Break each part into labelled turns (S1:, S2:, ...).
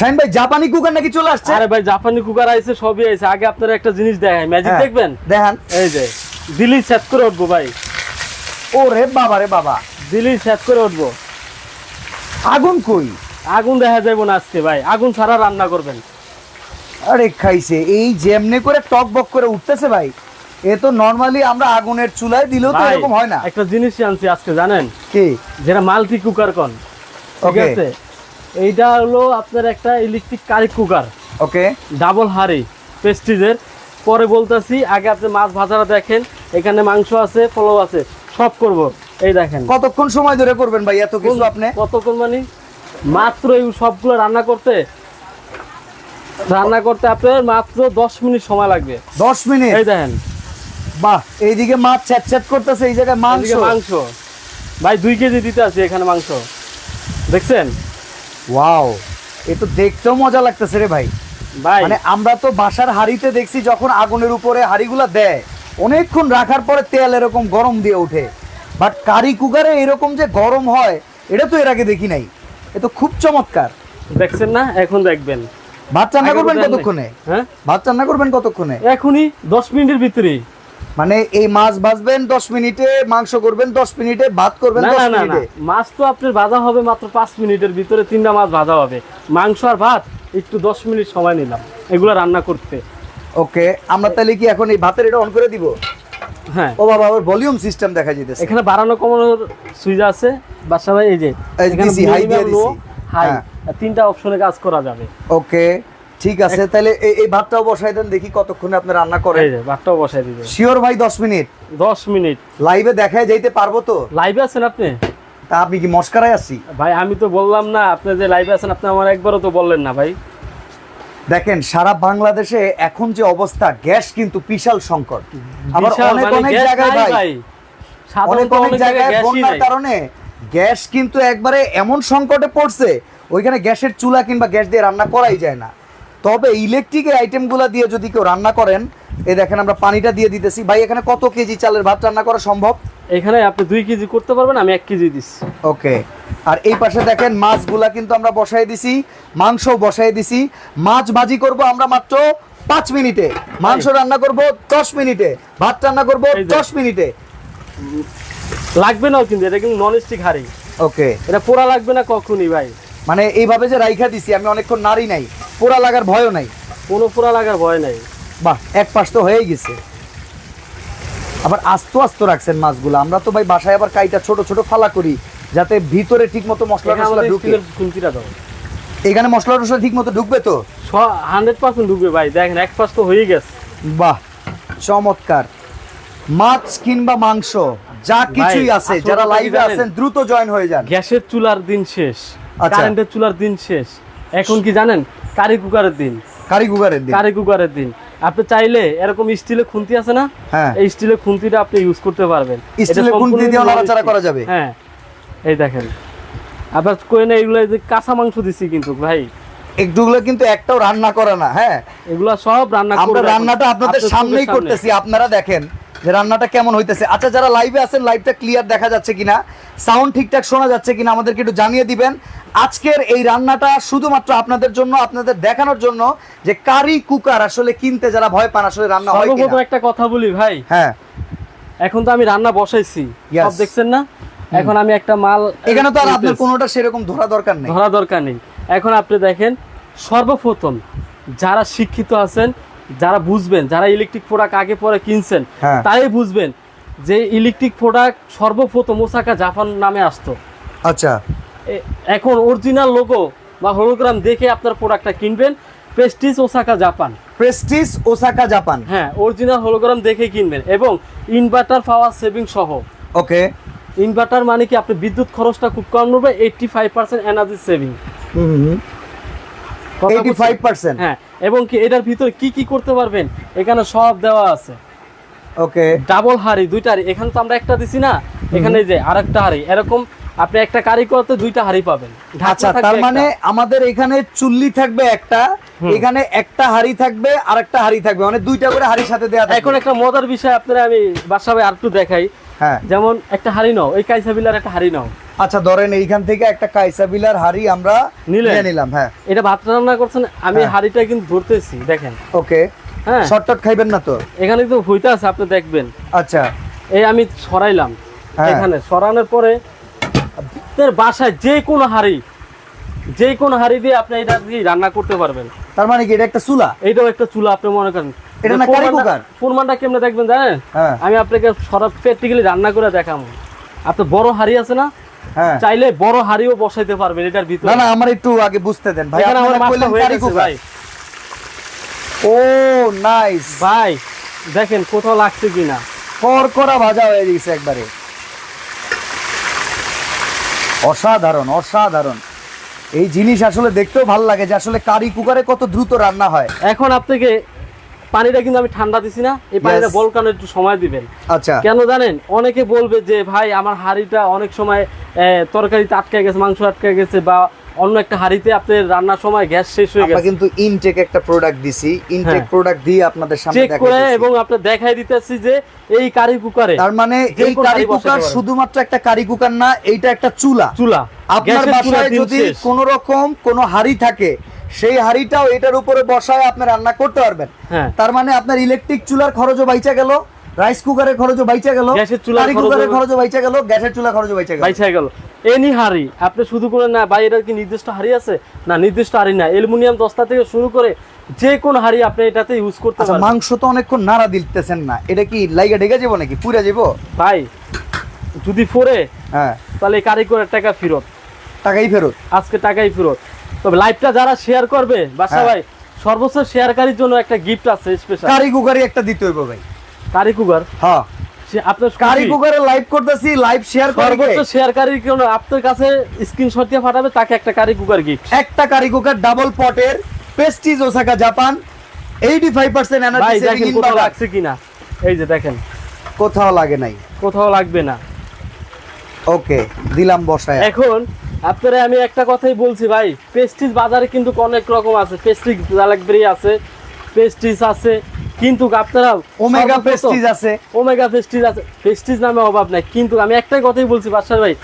S1: শাহিন ভাই জাপানি কুকার নাকি চলে আসছে?
S2: আরে ভাই জাপানি কুকার আইছে সবই আইছে। আগে আপনার একটা জিনিস ম্যাজিক দেখবেন?
S1: দেখান।
S2: এই যে দিলি সেট করে উঠবো ভাই।
S1: বাবা রে বাবা।
S2: দিলি সেট করে উঠবো।
S1: আগুন কই?
S2: আগুন দেখা না আজকে ভাই। আগুন ছাড়া রান্না করবেন।
S1: আরে খাইছে এই যেমনে করে টক বক করে উঠতেছে ভাই এ তো নরমালি আমরা আগুনের চুলায় দিলেও তো এরকম হয় না।
S2: একটা জিনিস আনছি আজকে জানেন?
S1: কি?
S2: যেটা মাল্টি কুকার কন। ঠিক আছে? এইটা হলো আপনার একটা electric curry cooker
S1: okay
S2: double হাড়ি পেস্টিজের পরে বলতেছি আগে আপনি মাছ ভাজাটা দেখেন এখানে মাংস আছে পোলাও আছে সব করব। এই দেখেন।
S1: কতক্ষণ সময় ধরে করবেন ভাই এত কিছু আপনি?
S2: কতক্ষণ মানে? মাত্র এই সবগুলো রান্না করতে। রান্না করতে আপনার মাত্র দশ মিনিট সময় লাগবে।
S1: দশ মিনিট?
S2: এই দেখেন।
S1: বাহ এইদিকে মাছ ছ্যাট ছ্যাট করতেছে এই জায়গায় মাংস।
S2: মাংস। ভাই দুই কেজি দিতে আছে এখানে মাংস। দেখছেন?
S1: ওয়াও এ তো দেখতেও মজা লাগতেছে রে ভাই।
S2: ভাই।
S1: মানে আমরা তো বাসার হাড়িতে দেখছি যখন আগুনের উপরে হাড়িগুলা দেয় অনেকক্ষণ রাখার পরে তেল এরকম গরম দিয়ে ওঠে। বাট কারি কুকারে এরকম যে গরম হয় এটা তো এর আগে দেখি নাই। এ তো খুব চমৎকার।
S2: দেখছেন না? এখন দেখবেন।
S1: ভাত রান্না করবেন কতক্ষণে?
S2: হ্যাঁ?
S1: ভাত রান্না করবেন কতক্ষণে?
S2: এখনই দশ মিনিটের ভিতরেই।
S1: মানে এই মাছ ভাজবেন দশ মিনিটে মাংস করবেন দশ মিনিটে ভাত করবেন
S2: না
S1: দশ
S2: না না না।
S1: মিনিটে
S2: মাছ তো আপনার ভাজা হবে মাত্র পাঁচ মিনিটের ভিতরে তিনটা মাছ ভাজা হবে। মাংস আর ভাত একটু দশ মিনিট সময় নিলাম এগুলো রান্না করতে।
S1: ওকে আমরা তাহলে কি এখন এই ভাতের এটা অন করে দিব?
S2: হ্যাঁ।
S1: ও বাবা ওর ভলিউম সিস্টেম দেখা যেতেছে
S2: এখানে বাড়ানো কমানোর সুইচ আছে বাসা ভাই এই যে এখানে
S1: high দিয়ে দিছি।
S2: high,
S1: হ্যাঁ।
S2: তিনটা অপশনে কাজ করা যাবে।
S1: ওকে। ঠিক আছে তাহলে এই ভাতটাও বসাই দেন দেখি কতক্ষণে আপনি রান্না করেন।
S2: এই ভাতটাও বসাই দিবে
S1: শিওর ভাই দশ মিনিট।
S2: দশ মিনিট।
S1: লাইভে দেখায় যাইতে পারব তো?
S2: লাইভে আছেন আপনি?
S1: তা আপনি কি মস্কারায় আছি?
S2: ভাই আমি তো বললাম না আপনি যে লাইভে আছেন আপনি আমার একবারও তো বললেন না ভাই।
S1: দেখেন সারা বাংলাদেশে এখন যে অবস্থা গ্যাস কিন্তু বিশাল সংকট। আবার
S2: বিশাল
S1: অনেক
S2: মানে
S1: অনেক জায়গায় ভাই অনেক অনেক জায়গায় বন্যার কারণে গ্যাস কিন্তু একবারে এমন সংকটে পড়ছে ওইখানে গ্যাসের চুলা কিংবা গ্যাস দিয়ে রান্না করাই যায় না। তবে ইলেকট্রিকের আইটেমগুলো দিয়ে যদি কেউ রান্না করেন এই দেখেন আমরা পানিটা দিয়ে দিতেছি। ভাই এখানে কত কেজি চালের ভাত রান্না করা সম্ভব?
S2: এখানে আপনি দুই কেজি করতে পারবেন আমি এক কেজি দিচ্ছি।
S1: ওকে। আর এই পাশে দেখেন মাছগুলা কিন্তু আমরা বসাই দিছি মাংস বসাই দিছি। মাছ ভাজি করব আমরা মাত্র পাঁচ মিনিটে। মাংস রান্না করব দশ মিনিটে। ভাত রান্না করব দশ মিনিটে।
S2: লাগবে নাও কিন্তু এটা কিন্তু নন স্টিক হাড়ি।
S1: ওকে।
S2: এটা পোড়া লাগবে না কখনই ভাই।
S1: মানে এইভাবে যে রাইখা দিছি আমি অনেকক্ষণ নারী নাই পোড়া লাগার ভয়ও নাই।
S2: কোনো পোড়া লাগার ভয় নাই।
S1: বাহ এক পাশ তো হয়েই গেছে। আবার আস্ত আস্ত রাখছেন মাছগুলো। আমরা তো ভাই বাসায় আবার কাইটা ছোট ছোট ফালা করি যাতে ভিতরে ঠিক মতো মশলা টসলা ঢুকে।
S2: খুন্তিটা দাও।
S1: এখানে মশলা টসলা ঠিক মতো ঢুকবে তো?
S2: হান্ড্রেড পার্সেন্ট ঢুকবে ভাই। দেখেন এক পাশ তো হয়ে গেছে।
S1: বাহ চমৎকার। মাছ কিংবা মাংস যা কিছুই আছে যারা লাইভে আছেন দ্রুত জয়েন হয়ে যান।
S2: গ্যাসের চুলার দিন শেষ। কারেন্টের চুলার দিন শেষ। এখন কি জানেন? কারি কুকারের দিন।
S1: কারি কুকারের দিন।
S2: কারি কুকারের দিন। আপনি চাইলে এরকম স্টিলের খুন্তি আছে না?
S1: হ্যাঁ।
S2: এই স্টিলের খুন্তিটা আপনি ইউজ করতে পারবেন।
S1: স্টিলের খুন্তি
S2: non
S1: নাড়াচাড়া করা যাবে?
S2: হ্যাঁ। এই দেখেন। আবার কই না এগুলো যে কাঁচা মাংস দিছি কিন্তু ভাই।
S1: একটুগুলো কিন্তু একটাও রান্না করে না হ্যাঁ।
S2: এগুলা সব রান্না
S1: আমরা রান্নাটা আপনাদের সামনেই করতেছি আপনারা দেখেন। যে রান্নাটা কেমন হইতেছে। আচ্ছা যারা লাইভে আছেন লাইভটা ক্লিয়ার দেখা যাচ্ছে কিনা সাউন্ড ঠিকঠাক শোনা যাচ্ছে কিনা আমাদেরকে একটু জানিয়ে দিবেন। আজকের এই রান্নাটা শুধুমাত্র আপনাদের জন্য আপনাদের দেখানোর জন্য যে কারি কুকার আসলে কিনতে যারা ভয় পান আসলে রান্না হয় কিনা।
S2: একটা কথা বলি ভাই।
S1: হ্যাঁ।
S2: এখন তো আমি রান্না বসাইছি. সব দেখছেন না? এখন আমি একটা মাল
S1: এখানে তো আর আপনার কোনোটা সেরকম ধরা দরকার নেই।
S2: ধরা দরকার নেই। এখন আপনি দেখেন সর্বপ্রথম যারা শিক্ষিত আছেন যারা বুঝবেন যারা ইলেকট্রিক প্রোডাক্ট আগে পরে কিনছেন
S1: হ্যাঁ।
S2: তাই বুঝবেন যে ইলেকট্রিক প্রোডাক্ট সর্বপ্রথম ওসাকা জাপান নামে আসতো।
S1: আচ্ছা।
S2: এখন অরিজিনাল লোগো বা হলোগ্রাম দেখে আপনার প্রোডাক্টটা কিনবেন Prestige Osaka Japan.
S1: Prestige Osaka Japan.
S2: হ্যাঁ অরিজিনাল হলোগ্রাম দেখে কিনবেন এবং ইনভার্টার পাওয়ার সেভিং সহ।
S1: ওকে।
S2: ইনভার্টার মানে কি? আপনি বিদ্যুৎ খরচটা খুব কম নেবে eighty five percent energy saving
S1: eighty five percent
S2: হ্যাঁ এবং কি এটার ভিতরে কি কি করতে পারবেন? এখানে সব দেওয়া আছে।
S1: ওকে।
S2: ডাবল হাড়ি দুইটা হাড়ি। এখানে তো আমরা একটা দিছি না? এখানে যে আরেকটা হাড়ি। এরকম আপনি একটা কারি করতে দুইটা হাড়ি পাবেন।
S1: আচ্ছা তার মানে আমাদের এখানে চুল্লি থাকবে একটা এখানে একটা হাড়ি থাকবে আর একটা হাড়ি থাকবে। মানে দুইটা করে হাড়ির সাথে দেওয়া
S2: এখন একটা মজার বিষয় আপনারা আমি বাসা ভাই আর একটু দেখাই।
S1: হ্যাঁ।
S2: যেমন একটা হাড়ি নাও এই কাইসা বিলার একটা হাড়ি নাও।
S1: আচ্ছা ধরেন এইখান থেকে একটা কাইসা বিলার হাড়ি আমরা? নিয়ে নিলাম হ্যাঁ।
S2: এটা ভাত রান্না করছেন আমি
S1: হ্যাঁ।
S2: হাড়িটা কিন্তু ধরতেছি দেখেন।
S1: ওকে।
S2: হ্যাঁ।
S1: শর্টকাট খাইবেন না তো?
S2: এখানে তো হইতে আছে আপনি দেখবেন।
S1: আচ্ছা।
S2: এই আমি সরাইলাম
S1: হ্যাঁ।
S2: এখানে সরানোর পরে আপনার বাসায় যে কোনো হাড়ি যে কোনো হাড়ি দিয়ে আপনি এটা দিয়ে রান্না করতে পারবেন।
S1: তার মানে কি এটা একটা চুলা?
S2: এটাও একটা চুলা আপনি মনে করেন।
S1: এটা না কারি কুকার?
S2: ফোরমানটা কেমনে দেখবেন জানেন?
S1: হ্যাঁ।
S2: আমি আপনাকে সরাব প্র্যাকটিক্যালি রান্না করে দেখাবো আপনার বড় হাড়ি আছে না?
S1: হ্যাঁ।
S2: চাইলে বড় হাড়িও বসাইতে পারবেন এটার ভিতরে।
S1: না না আমার একটু আগে বুঝতে দেন। ভাই আপনারা
S2: মাছটা
S1: কারি কুকার। ও নাইস।
S2: ভাই দেখেন কোথাও লাগছে কিনা।
S1: করকরা ভাজা হয়ে গেছে একবারে। অসাধারণ অসাধারণ। এই জিনিস আসলে দেখতেও ভালো লাগে যে আসলে কারি কুকারে কত দ্রুত রান্না হয়।
S2: এখন আপনাকে পানিটা কিন্তু আমি ঠান্ডা দিছি না এই পানিটা. বলকানো একটু সময় দিবেন।
S1: আচ্ছা।
S2: কেন জানেন? অনেকে বলবে যে ভাই আমার হাঁড়িটা অনেক সময় তরকারিতে আটকে গেছে মাংস আটকে গেছে বা অন্য একটা হাঁড়িতে আপনার রান্নার সময় গ্যাস শেষ হয়ে
S1: আমরা
S2: গেছে।
S1: কিন্তু ইনটেক একটা প্রোডাক্ট দিছি। ইনটেক
S2: হ্যাঁ।
S1: প্রোডাক্ট দিয়ে আপনাদের সামনে
S2: চেক করে এবং আপনার দেখাই দিতেছি যে এই কারি কুকারে
S1: তার মানে এই কারি কুকার শুধুমাত্র একটা কারি কুকার না এইটা একটা চুলা।
S2: চুলা।
S1: আপনার বাসায় যদি। কোনো রকম কোনো হাড়ি থাকে সেই হাড়িটাও এটার উপরে বসায় আপনি রান্না করতে পারবেন।
S2: হ্যাঁ।
S1: তার মানে আপনার ইলেকট্রিক চুলার খরচও বাইচা গেল রাইস কুকারের খরচও বাইচা গেল
S2: গ্যাসের চুলার
S1: কুকারের খরচও বাইচা গেল গ্যাসের চুলা খরচও বাইচা গেল।
S2: বাইছা গেল। এনি হাড়ি আপনি শুধু করে না ভাই এটার কি নির্দিষ্ট হাড়ি আছে? না নির্দিষ্ট হাড়ি না অ্যালুমিনিয়াম দস্তা থেকে শুরু করে যে কোন হাড়ি আপনি এটাতে ইউজ করতে
S1: আচ্ছা মাংস তো অনেকক্ষণ নাড়া দিতেছেন না। এটা কি লাইগা ঢেকে যাব নাকি? পুড়ে যাব?
S2: ভাই যদি ফোরে
S1: হ্যাঁ।
S2: তাহলে কারিগরের টাকা ফেরত।
S1: টাকাই ফেরত।
S2: আজকে টাকাই ফেরত। তবে লাইভটা যারা শেয়ার করবে বাসা
S1: হ্যাঁ।
S2: ভাই সর্বোচ্চ শেয়ারকারীর জন্য একটা গিফট আছে স্পেশাল
S1: কারি কুকারই একটা দিতে হইব ভাই।
S2: Curry cooker?
S1: হ্যাঁ।
S2: আপনার
S1: কারি কুকারে লাইভ করতেছি লাইভ শেয়ার
S2: সর্বোচ্চ শেয়ারকারীর জন্য আপনার কাছে স্ক্রিনশট দিয়ে পাঠাবে তাকে একটা কারি কুকার গিফট
S1: একটা কারি কুকার ডাবল পটের Prestige Osaka Japan 85% energy saving
S2: দেখেন কোথাও লাগছে কিনা? এই যে দেখেন।
S1: কোথাও লাগে নাই।
S2: কোথাও লাগবে না।
S1: ওকে দিলাম বসায়।
S2: এখন আপনারা আমি একটা কথাই বলছি ভাই পেস্টিজ বাজারে কিন্তু অনেক রকম আছে পেস্টিজ জালাকবেরি আছে পেস্টিজ আছে কিন্তু আপনারা
S1: ওমেগা পেস্টিজ আছে।
S2: ওমেগা পেস্টিজ আছে পেস্টিজ নামে অভাব নাই কিন্তু আমি একটাই কথাই বলছি বাদশাহ ভাই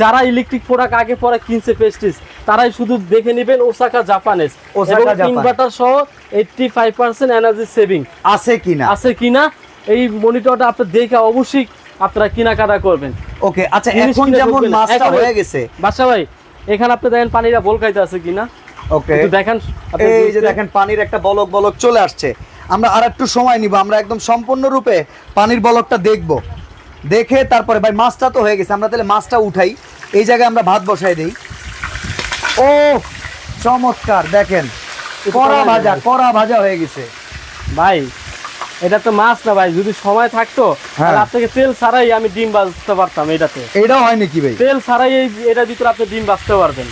S2: যারা ইলেকট্রিক প্রোডাক্ট আগে পরে কিনছে পেস্টিজ তারাই শুধু দেখে নেবেন ওসাকা জাপানেস। ইনভার্টার সহ eighty five percent energy saving
S1: আছে কিনা?
S2: আছে কিনা? এই মনিটরটা আপনি দেখে অবশ্যই আপনারা কেনাকাটা করবেন।
S1: ওকে আচ্ছা এখন যেমন মাছটা হয়ে গেছে।
S2: বাদশা ভাই এখানে আপনি দেখেন পানিটা বলকাইতে আছে কিনা?
S1: ওকে।
S2: একটু দেখেন
S1: এই যে দেখেন পানির একটা বলক বলক চলে আসছে। আমরা আর একটু সময় নিব আমরা একদম সম্পূর্ণ রূপে পানির বলকটা দেখব। দেখে তারপরে ভাই মাছটা তো হয়ে গেছে আমরা তাহলে মাছটা উঠাই। এই জায়গায় আমরা ভাত বসাই দিই। ও চমৎকার দেখেন। কড়া ভাজা কড়া ভাজা হয়ে গেছে।
S2: ভাই এটা তো মাছ না ভাই যদি সময় থাকতো
S1: হ্যাঁ।
S2: তাহলে আপনাকে তেল ছাড়াই আমি ডিম বাজতে পারতাম এটাতে।
S1: এটাও হয় নাকি ভাই?
S2: তেল ছাড়াই এটার ভিতরে আপনি ডিম বাজতে পারবেন।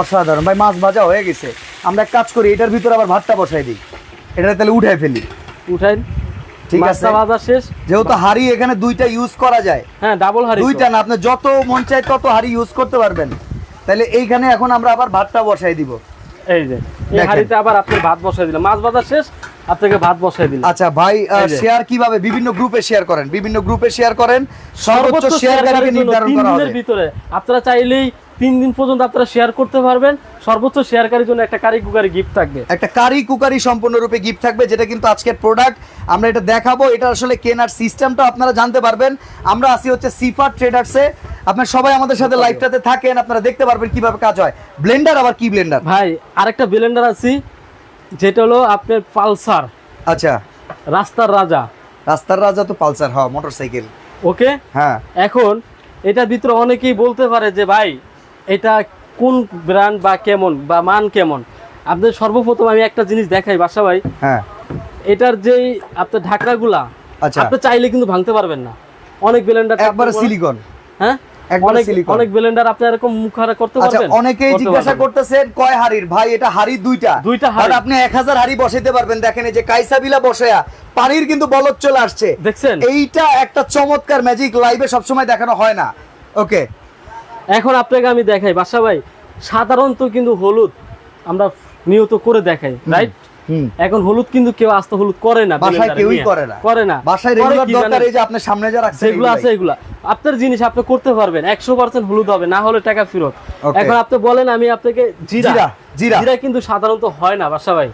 S1: অসাধারণ। ভাই মাছ ভাজা হয়ে গেছে। আমরা এক কাজ করি এটার ভিতরে আবার ভাতটা বসাই দিই। এটা তাহলে উঠাই ফেলি।
S2: উঠাই।
S1: ঠিক আছে।
S2: ভাজা শেষ।
S1: যেহেতু হাড়ি এখানে দুইটা ইউজ করা যায়।
S2: হ্যাঁ ডাবল হাড়ি
S1: দুইটা না আপনি যত মন চায় তত হাড়ি ইউজ করতে পারবেন। তাহলে এইখানে এখন আমরা আবার ভাতটা বসাই দিব।
S2: এই যে। এই হাড়িতে আবার আপনি ভাত বসাই মাছ বাজার শেষ আপনাকে ভাত বসাই
S1: আচ্ছা ভাই শেয়ার কীভাবে বিভিন্ন গ্রুপে শেয়ার করেন? বিভিন্ন গ্রুপে শেয়ার করেন? সর্বোচ্চ শেয়ারকারীকে নির্ধারণ
S2: তিন
S1: করা হবে।
S2: ভিতরে আপনারা চাইলেই তিন দিন পর্যন্ত আপনারা শেয়ার করতে পারবেন। সর্বোচ্চ শেয়ারকারীর জন্য একটা কারি কুকারি গিফট থাকবে।
S1: একটা কারি কুকারি সম্পূর্ণরূপে গিফট থাকবে যেটা কিন্তু আজকের প্রোডাক্ট আমরা এটা দেখাবো এটা আসলে কেনার সিস্টেমটা আপনারা জানতে পারবেন। আমরা আসি হচ্ছে সিফার ট্রেডার্সে আপনারা সবাই আমাদের সাথে লাইভটাতে থাকেন আপনারা দেখতে পারবেন কীভাবে কাজ হয়। ব্লেন্ডার আবার কি ব্লেন্ডার
S2: ভাই আরেকটা ব্লেন্ডার আছে যেটা হলো আপনার পালসার।
S1: আচ্ছা।
S2: রাস্তার রাজা।
S1: রাস্তার রাজা তো পালসার হ্যাঁ মোটরসাইকেল
S2: ওকে
S1: হ্যাঁ।
S2: এখন এটার ভিতরে অনেকেই বলতে পারে যে ভাই এটা কোন ব্র্যান্ড বা কেমন বা মান কেমন? আপনাদের সর্বপ্রথম আমি একটা জিনিস দেখাই বাসা ভাই।
S1: হ্যাঁ।
S2: এটার যেই আপনার ঢাকনাগুলা
S1: আচ্ছা।
S2: আপনি চাইলে কিন্তু ভাঙতে পারবেন না। অনেক ব্লেন্ডার
S1: একবারে সিলিকন
S2: হ্যাঁ? অনেক অনেক ব্লেন্ডার আপনি এরকম মুখারা করতে
S1: আচ্ছা
S2: পারবেন?
S1: অনেকেই
S2: করতে
S1: জিজ্ঞাসা করতেছেন কয় হাড়ির? ভাই এটা হাড়ি দুইটা।
S2: দুইটা হাঁড়ি।
S1: আপনি এক হাজার হাড়ি বসাইতে পারবেন। দেখেন এই যে কাইসাবিলা বসায়া পানির কিন্তু বলক চলে আসছে।
S2: দেখছেন?
S1: এইটা একটা চমৎকার ম্যাজিক লাইভে সবসময় দেখানো হয় না। ওকে
S2: এখন আপনাকে আমি দেখাই। বাসা ভাই সাধারণত কিন্তু হলুদ আমরা নিয়ত করে দেখাই রাইট এখন হলুদ কিন্তু কেউ আস্তে হলুদ করে না
S1: বাসায় কেউই করে না।
S2: করে না।
S1: বাসায় রেগুলার দরকার এই যে আপনার সামনে যা
S2: যেগুলো আছে এগুলা। আপনার জিনিস আপনি করতে পারবেন একশো পার্সেন্ট হলুদ হবে না হলে টাকা ফেরত। এখন আপনি বলেন আমি আপনাকে জিরা।
S1: জিরা, জিরা।
S2: জিরা কিন্তু সাধারণত হয় না বাসা ভাই।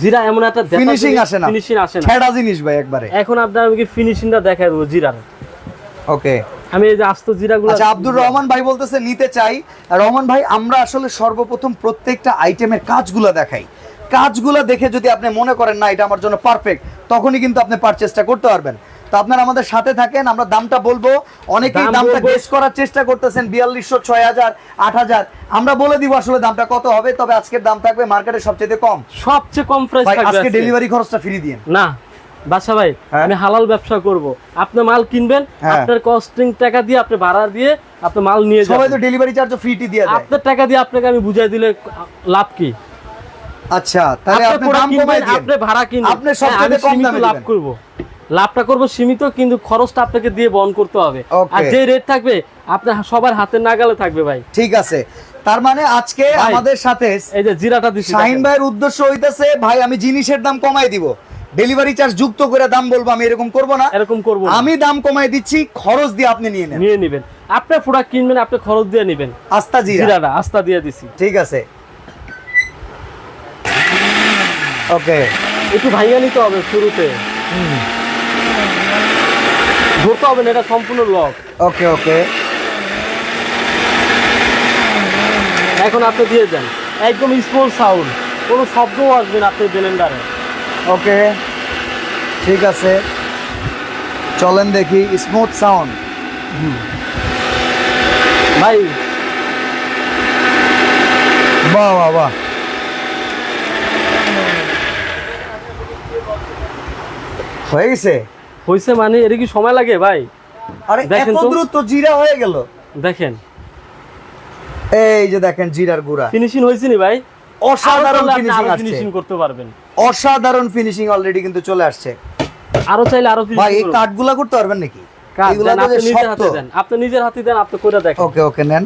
S2: জিরা এমন একটা
S1: ফিনিশিং আসে না।
S2: ফিনিশিং আসে না।
S1: ছেঁড়া জিনিস ভাই একবারে।
S2: এখন আপনার আমি ফিনিশিংটা দেখাই দেবো জিরার।
S1: ওকে
S2: আমি এই যে আস্ত জিরাগুলো
S1: আচ্ছা আব্দুর রহমান ভাই বলতেছে নিতে চাই। রহমান ভাই আমরা আসলে সর্বপ্রথম প্রত্যেকটা আইটেমের কাজগুলো দেখাই। কাজগুলো দেখে যদি আপনি মনে করেন না এটা আমার জন্য পারফেক্ট তখনই কিন্তু আপনি পারচেসটা করতে পারবেন। তো আপনারা আমাদের সাথে থাকেন আমরা দামটা বলব। অনেকেই দামটা গেস করার চেষ্টা করতেছেন বিয়াল্লিশশো ছয় হাজার আট হাজার আমরা বলে দিব আসলে দামটা কত হবে তবে আজকের দাম থাকবে মার্কেটে সবচেয়ে কম।
S2: সবচেয়ে কম প্রাইস
S1: আজকে। ডেলিভারি খরচটা ফ্রি দিন
S2: না। বাসা ভাই
S1: হ্যাঁ?
S2: আমি হালাল ব্যবসা করব। আপনি মাল কিনবেন
S1: হ্যাঁ।
S2: আপনার কস্টিং টাকা দিয়ে আপনি ভাড়া দিয়ে আপনি মাল নিয়ে
S1: সবাই তো
S2: যাবেন
S1: ডেলিভারি ফ্রিটি দিয়ে দেয়।
S2: আপনার টাকা দিয়ে আপনাকে আমি বুঝাই দিলে লাভ কি?
S1: আচ্ছা তাহলে
S2: আপনি
S1: দাম কমাই দিন।
S2: আপনি ভাড়া কিনবেন
S1: আপনি
S2: হ্যাঁ,
S1: সবচেয়ে কম দামে
S2: লাভ করব। লাভটা করব সীমিত কিন্তু খরচটা আপনাকে দিয়ে বহন করতে হবে। আর যে রেট থাকবে আপনার সবার হাতের নাগালে থাকবে ভাই।
S1: ঠিক আছে। তার মানে আজকে আমাদের সাথে
S2: এই যে জিরাটা দিচ্ছি
S1: শাহিন ভাইয়ের উদ্দেশ্য হইতেছে ভাই আমি জিনিসের দাম কমাই দিব। ডেলিভারি চার্জ যুক্ত করে দাম বলব আমি এরকম করব না।
S2: এরকম করব
S1: আমি দাম কমাই দিচ্ছি খরচ দিয়ে আপনি নিয়ে নেন।
S2: নিয়ে নেবেন। আপনার প্রোডাক্ট কিনবেন আপনি খরচ দিয়ে নেবেন।
S1: আস্তা জিরা।
S2: জিরাটা আস্তা দিয়ে দিছি।
S1: ঠিক আছে। ওকে।
S2: একটু ভাইয়া নিতে হবে শুরুতে। ধরতে হবে না এটা সম্পূর্ণ লক
S1: ওকে ওকে।
S2: এখন আপনি দিয়ে দেন। একদম স্মল সাউন্ড কোনো শব্দও আসবে না আপনার ব্লেন্ডারে
S1: ওকে। ঠিক আছে। চলেন দেখি স্মুথ সাউন্ড
S2: ভাই।
S1: বাহ বাহ বাহ। হয়ে গেছে?
S2: হয়েছে মানে এটা কি সময় লাগে ভাই?
S1: আরে
S2: দেখেন তো।
S1: দ্রুত জিরা হয়ে গেল।
S2: দেখেন।
S1: এই যে দেখেন জিরার গুঁড়া।
S2: ফিনিশিং হয়েছে নি ভাই?
S1: অসাধারণ ফিনিশিং আসছে।
S2: ফিনিশিং করতে পারবেন।
S1: অসাধারণ ফিনিশিং অলরেডি কিন্তু চলে আসছে।
S2: আরও চাইলে আরও
S1: ভাই এই কাঠগুলা করতে পারবেন নাকি?
S2: আপনি নিজের হাতে দেন আপনি নিজের হাতে দেন আপনি করে দেখেন।
S1: ওকে ওকে নেন।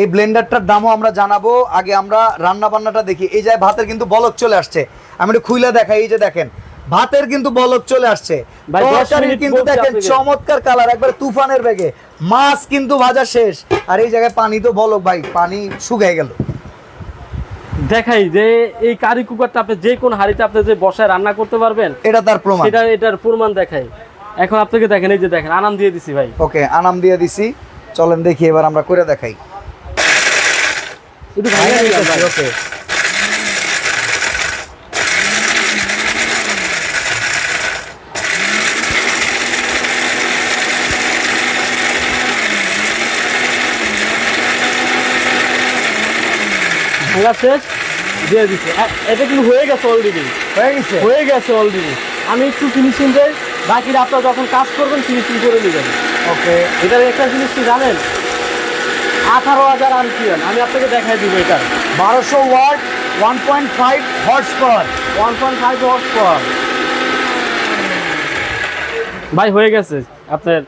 S1: এই ব্লেন্ডারটার দামও আমরা জানাব। আগে আমরা রান্না বান্নাটা দেখি। এই যে ভাতের কিন্তু বলক চলে আসছে। আমি একটু খুইলা দেখাই এই যে দেখেন। ভাতের কিন্তু বলক চলে আসছে।
S2: ভাই, দশ মিনিট
S1: কিন্তু দেখেন চমৎকার কালার একবার তুফানের বেগে। মাছ কিন্তু ভাজা শেষ। আর এই জায়গায় পানি তো বলক ভাই পানি শুকায় গেল।
S2: দেখাই যে এই কারি কুকারটা আপনি যে কোন হাড়িতে আপনি যে বসায় রান্না করতে পারবেন
S1: এটা তার প্রমাণ।
S2: সেটা এটার প্রমাণ দেখাই। এখন আপনাকে দেখেন এই যে দেখেন আনাম দিয়ে দিছি ভাই।
S1: ওকে আনাম দিয়ে দিছি। চলেন দেখি এবার আমরা করে দেখাই।
S2: একটু ভাই।
S1: ওকে।
S2: ভাঙা শেষ। দিয়ে দিছি। এটা কিন্তু হয়ে গেছে অলরেডি
S1: হয়ে গেছে?
S2: হয়ে গেছে অলরেডি আমি একটু ফিনিশিং দেই বাকিটা আপনারা যখন কাজ করবেন ফিনিশিং করে নেবেন।
S1: ওকে।
S2: এটার একটা জিনিস কি জানেন? আঠারো হাজার আরপিএম আমি আপনাকে দেখাই দিব এটা।
S1: বারোশো watt one point five horse power
S2: one point five horse power ভাই হয়ে গেছে। আপনার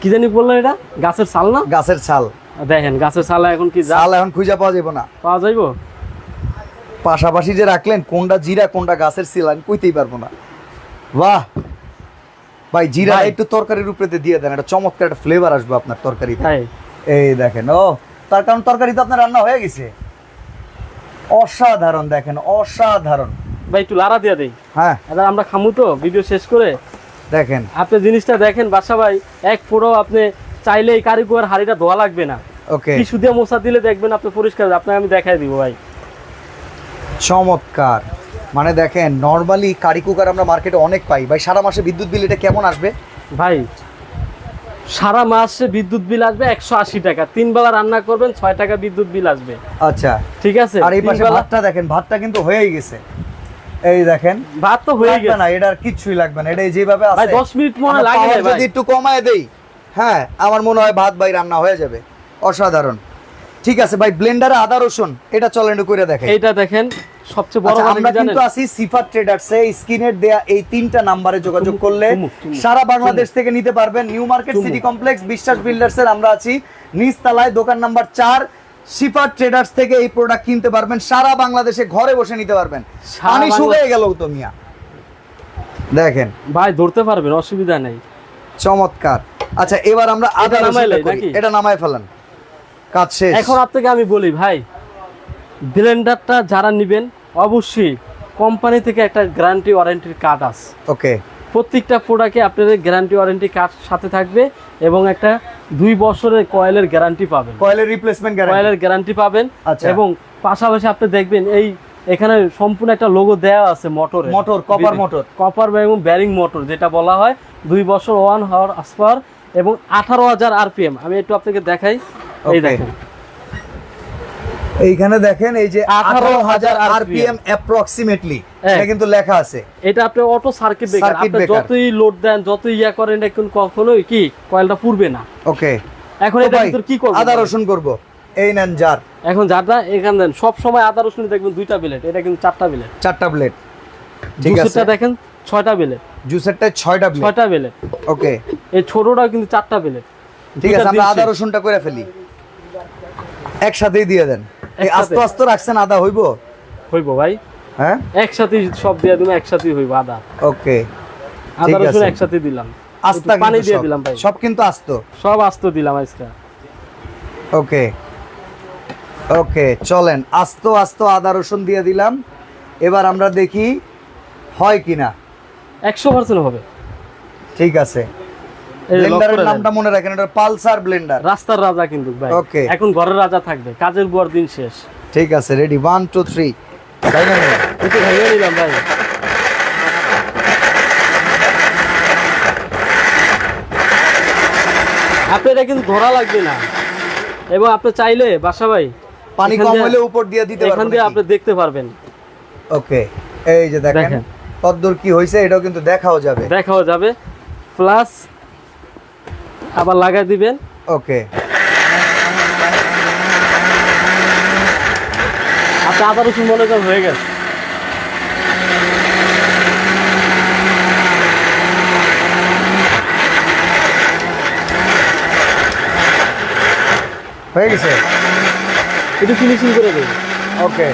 S2: কি জানি বললেন এটা? গাছের ছাল না?
S1: গাছের ছাল।
S2: দেখেন গাছের ছাল এখন কি
S1: ছাল এখন খুঁজে পাওয়া যাবে না।
S2: পাওয়া যাইব?
S1: পাশাপাশি যে রাখলেন কোনটা জিরা কোনটা গাছের সিল আমি কইতেই পারব না। বাহ! ভাই জিরা একটু তরকারির উপরে দিয়ে দেন একটা চমৎকার একটা ফ্লেভার আসবে আপনার তরকারিতে।
S2: তাই
S1: এই দেখেন ও তার কারণ তরকারি তো আপনার রান্না হয়ে গেছে। অসাধারণ দেখেন অসাধারণ।
S2: ভাই একটু লাড়া দিয়ে দেই।
S1: হ্যাঁ।
S2: এবার আমরা খামু তো ভিডিও শেষ করে।
S1: দেখেন।
S2: আপনি জিনিসটা দেখেন বাসা ভাই এক পুরো আপনি চাইলে এই কারিগর হাড়িটা ধোয়া লাগবে না।
S1: ওকে
S2: টিস্যু দিয়ে মশা দিলে দেখবেন আপনি পরিষ্কার আপনাকে আমি দেখাই দিব ভাই।
S1: চমৎকার। মানে দেখেন নর্মালি কারি কুকার আমরা মার্কেটে অনেক পাই। ভাই সারা মাসে বিদ্যুৎ বিল এটা কেমন আসবে?
S2: ভাই সারা মাসে বিদ্যুৎ বিল আসবে একশো আশি টাকা। তিন বেলা রান্না করবেন ছয় টাকা বিদ্যুৎ বিল আসবে।
S1: আচ্ছা।
S2: ঠিক আছে?
S1: আর এই পাশে ভাতটা দেখেন ভাতটা কিন্তু হয়েই গেছে। এই দেখেন
S2: ভাত তো হয়ে গেছে
S1: না এটা আর কিচ্ছুই লাগবে না এটা যেভাবে
S2: ভাই
S1: আছে।
S2: দশ মিনিট মনে লাগে ভাই
S1: যদি একটু কমায় দেই হ্যাঁ আমার মনে হয় ভাত ভাই রান্না হয়ে যাবে। অসাধারণ। ঠিক আছে ভাই ব্লেন্ডারে আদা রসুন এটা চলেন একটু করে দেখেন
S2: এইটা দেখেন সবচেয়ে বড়
S1: আচ্ছা, আমরা কিন্তু আছি সিফার ট্রেডার্সে স্ক্রিনের দেয়া এই তিনটা নাম্বারে যোগাযোগ করলে। সারা বাংলাদেশ থেকে নিতে পারবেন New Market City Complex Biswas builders এর আমরা আছি নিচতলায় দোকান নাম্বার চার। সিফার ট্রেডার্স থেকে এই প্রোডাক্ট কিনতে পারবেন সারা বাংলাদেশে ঘরে বসে নিতে পারবেন। পানি
S2: বাংলা-
S1: শুকিয়ে গেল তো মিয়া। দেখেন।
S2: ভাই ধরতে পারবেন অসুবিধা নেই।
S1: চমৎকার। আচ্ছা এবার আমরা আদা
S2: এটা। নাকি?
S1: এটা নামায় ফেলান। কাজ শেষ।
S2: এখন আপনাকে আমি বলি ভাই ব্লেন্ডারটা যারা নেবেন অবশ্যই কোম্পানি থেকে একটা গ্যারান্টি ওয়ারেন্টির কার্ড আছে।
S1: ওকে
S2: প্রত্যেকটা প্রোডাক্টে আপনাদের গ্যারান্টি ওয়ারেন্টি কার্ড সাথে থাকবে এবং একটা দুই বছরের কয়েলের গ্যারান্টি পাবেন।
S1: কয়েলের রিপ্লেসমেন্ট গ্যারান্টি
S2: কয়েলের গ্যারান্টি পাবেন
S1: আচ্ছা।
S2: এবং পাশাপাশি আপনি দেখবেন এই এখানে সম্পূর্ণ একটা লোগো দেওয়া আছে মোটরের
S1: মোটর, copper মোটর।
S2: কপার এবং ব্যারিং মোটর যেটা বলা হয়। দুই বছর ওয়ান হাওয়ার আসপার এবং আঠারো হাজার আরপিএম আমি একটু আপনাকে দেখাই। এই
S1: Okay.
S2: দেখেন।
S1: এইখানে দেখেন এই যে
S2: 18,000
S1: আঠারো হাজার আরপিএম অ্যাপ্রক্সিমেটলি। এটা কিন্তু লেখা আছে।
S2: এটা আপনি অটো সার্কিট ব্রেকার আপনি যতই লোড দেন যতই ইয়া করেন এটা কিন্তু কখনোই কি কয়েলটা পুড়বে না।
S1: ওকে
S2: এখন এটা ভিতর কি করবেন
S1: আদা রসুন করব। এই নেন জার
S2: এখন যাটা এখান দেন। সব সময় আদা রসুন দেখবেন দুইটা বিলেট এটা কিন্তু চারটা বিলেট
S1: চারটা প্লেট ঠিক আছে।
S2: জুসেরটা দেখেন ছয়টা বিলেট
S1: জুসেরটা ছয়টা প্লেট
S2: ছয়টা বিলেট
S1: ওকে
S2: এই ছোটটাও কিন্তু চারটা বিলেট
S1: ঠিক আছে আমরা আদা রসুনটা করে ফেলি। একসাথেই দিয়ে দেন। আস্তে আস্তে রাখছেন আদা হইব?
S2: হইব ভাই।
S1: হ্যাঁ?
S2: একসাথেই সব দিয়ে দিলাম একসাথেই হইব আদা।
S1: ওকে।
S2: আদা রসুন একসাথে দিলাম।
S1: আস্তা
S2: পানি দিয়ে দিলাম ভাই।
S1: সব কিন্তু আস্ত।
S2: সব আস্ত দিলাম আজকে।
S1: ওকে। ওকে চলেন। আস্ত আস্ত আদা রসুন দিয়ে দিলাম। এবার আমরা দেখি হয় কিনা।
S2: একশো পার্সেন্ট হবে।
S1: ঠিক আছে। ব্লেন্ডারের নামটা মনে রাখেন এটা পালসার ব্লেন্ডার
S2: রাস্তার রাজা কিন্তু ভাই।
S1: Okay.
S2: এখন ঘরের রাজা থাকবে কাজের বুয়ার দিন শেষ।
S1: ঠিক আছে রেডি ওয়ান টু থ্রি তাই না?
S2: একটু ভেঙে নিলাম ভাই। আপনি এটা কিন্তু ধরা লাগবে না। এবং আপনি চাইলে বাসা ভাই
S1: পানি কম হলে উপর দিয়ে দিতে
S2: এখান দিয়ে আপনি দেখতে পারবেন।
S1: ওকে এই যে দেখেন। কতদূর কি হয়েছে এটাও কিন্তু দেখাও যাবে।
S2: দেখাও যাবে প্লাস আবার লাগাই দিবেন।
S1: ওকে।
S2: আপনি আদা রসুন মনে করেন হয়ে গেছে।
S1: হয়ে গেছে?
S2: একটু ফিনিশিং করে দেবেন
S1: ওকে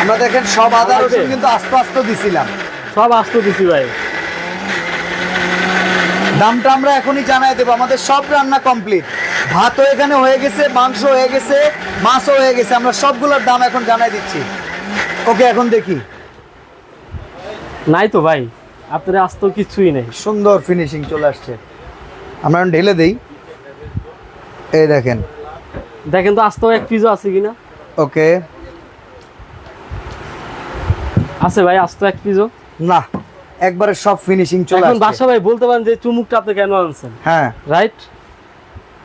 S1: আমরা দেখেন সব আদা রসুন কিন্তু আস্তে আস্তে দিছিলাম।
S2: সব আস্ত দিছি ভাই।
S1: দামটা আমরা এখনই জানাই দেবো। আমাদের সব রান্না কমপ্লিট। ভাতও এখানে হয়ে গেছে মাংস হয়ে গেছে মাছও হয়ে গেছে। আমরা সবগুলোর দাম এখন জানাই দিচ্ছি। ওকে এখন দেখি।
S2: নাই তো ভাই। আপনার আস্ত কিছুই নেই।
S1: সুন্দর ফিনিশিং চলে আসছে। আমরা এখন ঢেলে দেই। এই দেখেন।
S2: দেখেন তো আস্ত এক পিজও আছে কিনা।
S1: ওকে।
S2: আছে ভাই আস্ত এক পিজও
S1: না একবারে সব ফিনিশিং চলে
S2: এখন বাসা ভাই বলতে পারেন যে চুমুকটা আপনি কেন আনছেন?
S1: হ্যাঁ।
S2: রাইট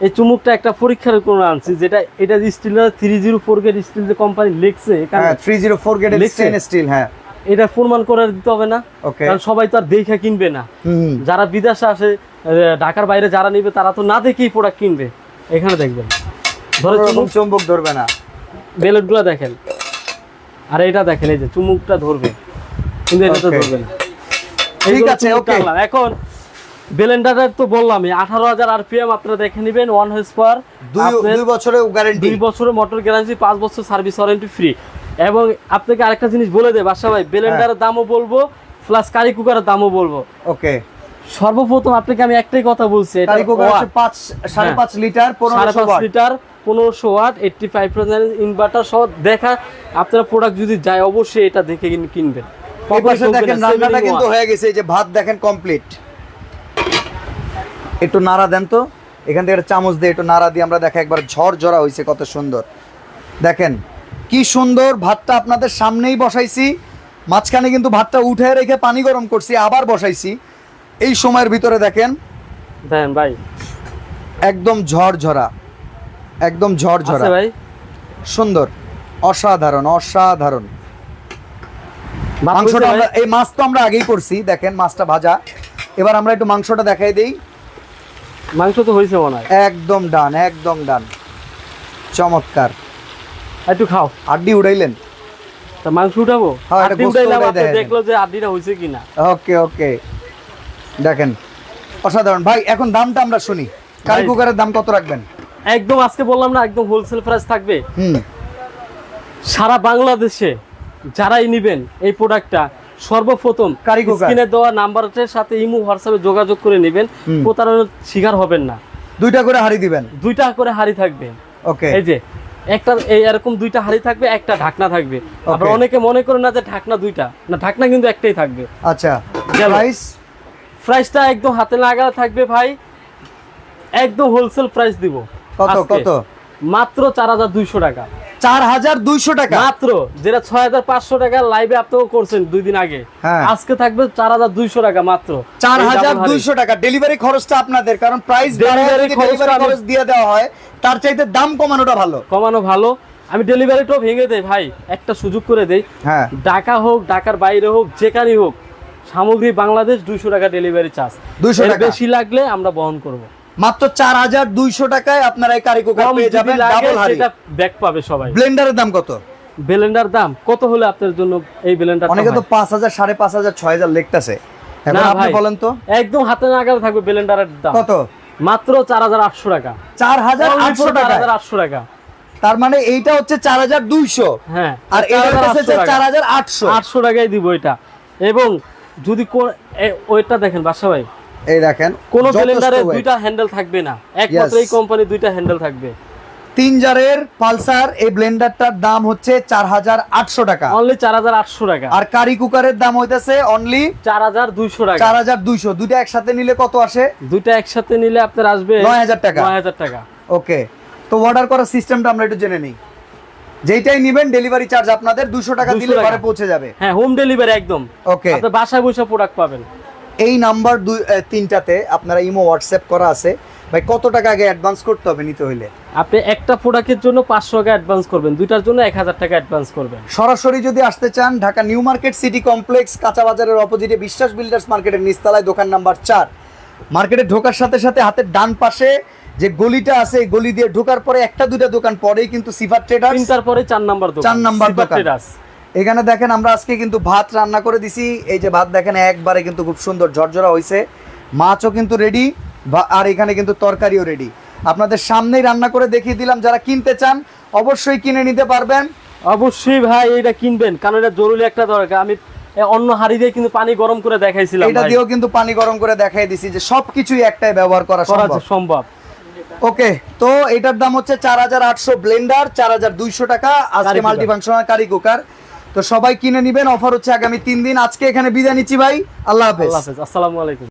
S2: এই চুমুকটা একটা পরীক্ষার কোনো আনছি যেটা এটা steel three zero four gate steel যে কোম্পানি লিখছে এখানে
S1: হ্যাঁ থ্রি জিরো ফোর
S2: লিখছে?
S1: স্টিল হ্যাঁ।
S2: এটা প্রমাণ করে দিতে হবে না কারণ সবাই তো আর দেখে কিনবে না। যারা বিদেশে আসে ঢাকার বাইরে যারা নিবে তারা তো না দেখেই প্রোডাক্ট কিনবে। এখানে দেখবেন। ধরে
S1: চুম্বক ধরবে না।
S2: বেলেটগুলো দেখেন। আর এটা দেখেন এই যে চুমুকটা ধরবে। কিন্তু এটা তো ধরবে না।
S1: ঠিক আছে.
S2: টানলাম। এখন বেলেন্ডারের তো বললামই আঠারো হাজার আরপিএম আপনারা দেখে নেবেন ওয়ান হেস পার
S1: দুই দুই বছরের গ্যারেন্টি
S2: দুই বছরের মোটর গ্যারান্টি পাঁচ বছর সার্ভিস ওয়ারেন্টি ফ্রি এবং আপনাকে আরেকটা জিনিস বলে দেয় বাসা ভাই বেলেন্ডারের
S1: হ্যাঁ।
S2: দামও বলব প্লাস কারি কুকারের দামও বলব।
S1: ওকে
S2: সর্বপ্রথম আপনাকে আমি একটাই কথা বলছি এটা
S1: কারি কুকার হচ্ছে পাঁচ সাড়ে
S2: হ্যাঁ।
S1: পাঁচ লিটার
S2: সাড়ে
S1: পনেরোশো
S2: পাঁচ
S1: ওয়াট
S2: লিটার পনেরোশো watt eighty five percent inverter সহ দেখা আপনারা প্রোডাক্ট যদি যায় অবশ্যই এটা দেখে কিন- কিনবেন।
S1: দেখেন রান্নাটা কিন্তু হয়ে গেছে এই যে ভাত দেখেন কমপ্লিট একটু নাড়া দেন তো। এখান থেকে চামচ দিয়ে একটু নাড়া দিয়ে আমরা দেখা একবার ঝড় ঝরা হয়েছে কত সুন্দর। দেখেন কি সুন্দর ভাতটা আপনাদের সামনেই বসাইছি। মাঝখানে কিন্তু ভাতটা উঠে রেখে পানি গরম করছি আবার বসাইছি। এই সময়ের ভিতরে দেখেন
S2: দেখেন ভাই।
S1: একদম ঝড় ঝরা একদম ঝড় ঝরা
S2: ভাই।
S1: সুন্দর। অসাধারণ অসাধারণ। মাংসটা আমরা এই মাছ তো আমরা আগেই করছি দেখেন মাছটা ভাজা। এবার আমরা একটু মাংসটা দেখাই দিই।
S2: মাংস তো হয়েছে মনে হয়।
S1: একদম ডান একদম ডান। চমৎকার।
S2: একটু খাও।
S1: আড্ডি উড়াইলেন।
S2: তা মাংস উঠাবো?
S1: হ্যাঁ, এটা
S2: উঠাইলাম দেখল যে আড্ডিটা হয়েছে কিনা।
S1: ওকে ওকে। দেখেন অসাধারণ। ভাই এখন দামটা আমরা শুনি। কারি কুকারের দাম কত রাখবেন?
S2: একদম আজকে বললাম না একদম হোলসেল প্রাইস থাকবে। সারা বাংলাদেশে যারাই নিবেন এই প্রোডাক্টটা সর্বপ্রথম। স্ক্রিনে দেওয়া নাম্বারটার সাথে ইমো হোয়াটসঅ্যাপে যোগাযোগ করে নেবেন প্রতারণার শিকার হবেন না।
S1: দুইটা করে হাড়ি দিবেন?
S2: দুইটা করে হাড়ি থাকবে।
S1: ওকে।
S2: এই যে একটা এই এরকম দুইটা হাড়ি থাকবে একটা ঢাকনা থাকবে। আবার অনেকে মনে করে না যে ঢাকনা দুইটা না ঢাকনা কিন্তু একটাই থাকবে।
S1: আচ্ছা প্রাইস
S2: প্রাইসটা একদম হাতে লাগানো থাকবে ভাই। একদম হোলসেল প্রাইস দিব।
S1: কত কত?
S2: মাত্র চার হাজার দুইশো টাকা।
S1: চার হাজার দুইশো টাকা?
S2: মাত্র যেটা ছয় হাজার পাঁচশো টাকা লাইভে আপনিও করছেন দুই দিন আগে।
S1: হ্যাঁ।
S2: আজকে থাকবে চার হাজার দুইশো টাকা মাত্র।
S1: চার হাজার দুইশো টাকা। ডেলিভারি খরচটা আপনাদের কারণ প্রাইস ডেলিভারি খরচ দিয়ে দেওয়া হয় তার চাইতে দাম কমানোটা ভালো।
S2: কমানো ভালো। আমি ডেলিভারিটাও ভেঙে দেই ভাই। একটা সুযোগ করে দেই।
S1: হ্যাঁ।
S2: ঢাকা হোক ঢাকার বাইরে হোক যেখানেই হোক সামগ্রী বাংলাদেশ দুইশো টাকা ডেলিভারি চার্জ
S1: 200 টাকা।
S2: বেশি লাগলে আমরা বহন করব।
S1: মাত্র চার হাজার দুইশো টাকায় আপনারা এই কারি কুকার
S2: কম
S1: পেয়ে যাবেন ডাবল হাড়ি।
S2: সেটা ব্যাক পাবে সবাই।
S1: ব্লেন্ডারের দাম কত?
S2: ব্লেন্ডার দাম কত হলে আপনার জন্য এই ব্লেন্ডার
S1: অনেকে তো পাঁচ হাজার সাড়ে পাঁচ হাজার ছয় হাজার লেখতেছে। এখন আপনি বলেন তো।
S2: একদম হাতে নাগালে থাকবে ব্লেন্ডারের দাম।
S1: কত?
S2: মাত্র চার হাজার আটশো টাকা।
S1: চার হাজার আটশো
S2: চার
S1: টাকা
S2: আটশো টাকা।
S1: তার মানে এইটা হচ্ছে চার হাজার দুইশো।
S2: হ্যাঁ
S1: আর এটার কাছে চার হাজার আটশো।
S2: আটশো টাকায় দিব এটা। এবং যদি ওইটা দেখেন বাসা ভাই
S1: এই দেখেন
S2: কোন
S1: weight।
S2: দুইটা হ্যান্ডেল থাকবে না। একমাত্র এই কোম্পানি দুইটা হ্যান্ডেল থাকবে।
S1: তিন জারের পালসার এই ব্লেন্ডারটার দাম হচ্ছে চার হাজার আটশো টাকা।
S2: অনলি চার হাজার আটশো টাকা।
S1: আর কারি কুকারের দাম হইতেছে অনলি
S2: চার হাজার দুইশো টাকা।
S1: চার হাজার দুইশো। দুইটা একসাথে নিলে কত আসে?
S2: দুইটা একসাথে নিলে আপনার আসবে
S1: নয় হাজার টাকা।
S2: নয় হাজার টাকা।
S1: ওকে। তো অর্ডার করার সিস্টেমটা আমরা একটু জেনে নিই। যেইটাই নিবেন ডেলিভারি চার্জ আপনাদের দুশো টাকা দিলে ঘরে পৌঁছে যাবে।
S2: হ্যাঁ হোম ডেলিভারি একদম।
S1: ওকে।
S2: বাসায় বসে প্রোডাক্ট পাবেন।
S1: এই নাম্বার দুই তিনটাতে আপনারা ইমো হোয়াটসঅ্যাপ করা আছে। ভাই কত টাকা আগে অ্যাডভান্স করতে হবে নিতে হইলে?
S2: আপনি একটা প্রোডাক্টের জন্য পাঁচশো টাকা অ্যাডভান্স করবেন দুইটার জন্য এক হাজার টাকা অ্যাডভান্স করবেন।
S1: সরাসরি যদি আসতে চান Dhaka New Market City Complex কাঁচা বাজারের অপোজিটে বিশ্বাস বিল্ডার্স মার্কেটের নিচতলায় দোকান নাম্বার চার। মার্কেটে ঢোকার সাথে সাথে হাতের ডান পাশে যে গলিটা আছে এই গলি দিয়ে ঢোকার পরে একটা দুইটা দোকান পরেই কিন্তু সিফার ট্রেডার্স
S2: তিনটার পরে চার নাম্বার দোকান
S1: চার নাম্বার দোকান। এখানে দেখেন আমরা আজকে কিন্তু ভাত রান্না করে দিছি। এই যে ভাত দেখেন একবারে কিন্তু খুব সুন্দর ঝরঝরা হয়েছে মাছও কিন্তু রেডি আর এখানে কিন্তু তরকারিও রেডি আপনাদের সামনেই রান্না করে দেখিয়ে দিলাম যারা কিনতে চান অবশ্যই কিনে নিতে পারবেন।
S2: অবশ্যই ভাই এটা কিনবেন কারণ এটা জরুরি একটা দরকার। আমি অন্য হাড়ি দিয়ে কিন্তু পানি গরম করে দেখাইছিলাম
S1: এটা দিয়েও কিন্তু পানি গরম করে দেখাই দিছি যে সবকিছুই একটাই ব্যবহার করা সম্ভব। ওকে তো এটার দাম হচ্ছে চার হাজার আটশো ব্লেন্ডার চার হাজার দুইশো টাকা। আজকে
S2: curry cooker.
S1: Multi functional curry cooker তো সবাই কিনে নিবেন অফার হচ্ছে আগামী তিন দিন। আজকে এখানে বিদায় নিচ্ছি ভাই।
S2: আল্লাহ হাফেজ। আসসালামু আলাইকুম।